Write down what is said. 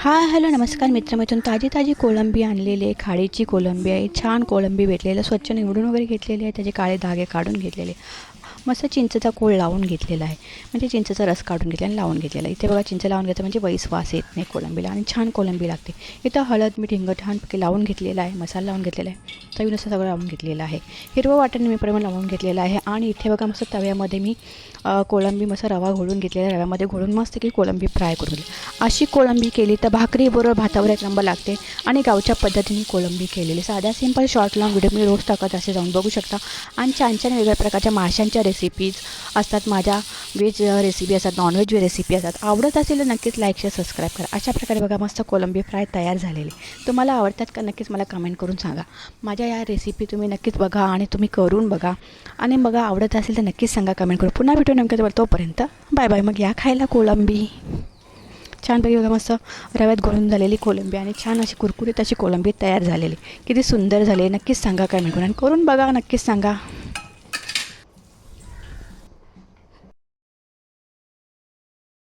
Hi hello नमस्कार मित्रमैत्रीण ताजी ताजी कोळंबी आणलेली आहे खाडीची कोळंबी आहे. छान कोळंबी भेटलेलं स्वच्छ निवडून वगैरे घेतलेली आहे. त्याचे काळे धागे काढून घेतलेले मस्त चिंचेचा कोळ लावून घेतलेला आहे. म्हणजे चिंचेचा रस काढून घेतला आणि लावून घेतलेला आहे. इथे बघा चिंच लावून घ्यायचं म्हणजे वैस वास येत नाही कोळंबीला आणि छान कोळंबी लागते. इथं हळद मीठ हिंग छानपैकी लावून घेतलेला आहे मसाला लावून घेतलेला आहे. चवीनुसार सगळं लावून घेतलेला आहे. हिरवं वाटण मी प्रमाण लावून घेतलेलं आहे आणि इथे बघा मस्त तव्यामध्ये मी कोळंबी मस्त रवा घोळून घेतलेला रव्यामध्ये घोळून मस्त की कोळंबी फ्राय करून घेतली. अशी कोळंबी केली तर भाकरीबरोबर भातावर एक नंबर लागते आणि गावच्या पद्धतीने कोळंबी केलेली. साध्या सिंपल शॉर्ट लॉंग व्हिडिओ मी रोज टाकत असे जाऊन बघू शकता. आणि छान छान वेगवेगळ्या प्रकारच्या माशांच्या रेसिपीज असतात. माझ्या व्हेज रेसिपी असतात नॉनव्हेज रेसिपी असतात. आवडत असेल तर नक्कीच लाईक शेअर सबस्क्राईब करा. अशा प्रकारे बघा मस्त कोलंबी फ्राय तयार झालेली. तुम्हाला आवडतात का नक्कीच मला कमेंट करून सांगा. माझ्या या रेसिपी तुम्ही नक्कीच बघा आणि तुम्ही करून बघा. आणि बघा आवडत असेल तर नक्कीच सांगा कमेंट करून. पुन्हा भेटू नेमकं तोपर्यंत. बाय बाय मग या खायला कोलंबी. छानपैकी बघा मस्त रव्यात गोळून झालेली कोलंबी आणि छान अशी कुरकुरीत अशी कोलंबी तयार झालेली. किती सुंदर झाली. नक्कीच सांगा कमेंट करून. आणि करून बघा नक्कीच सांगा.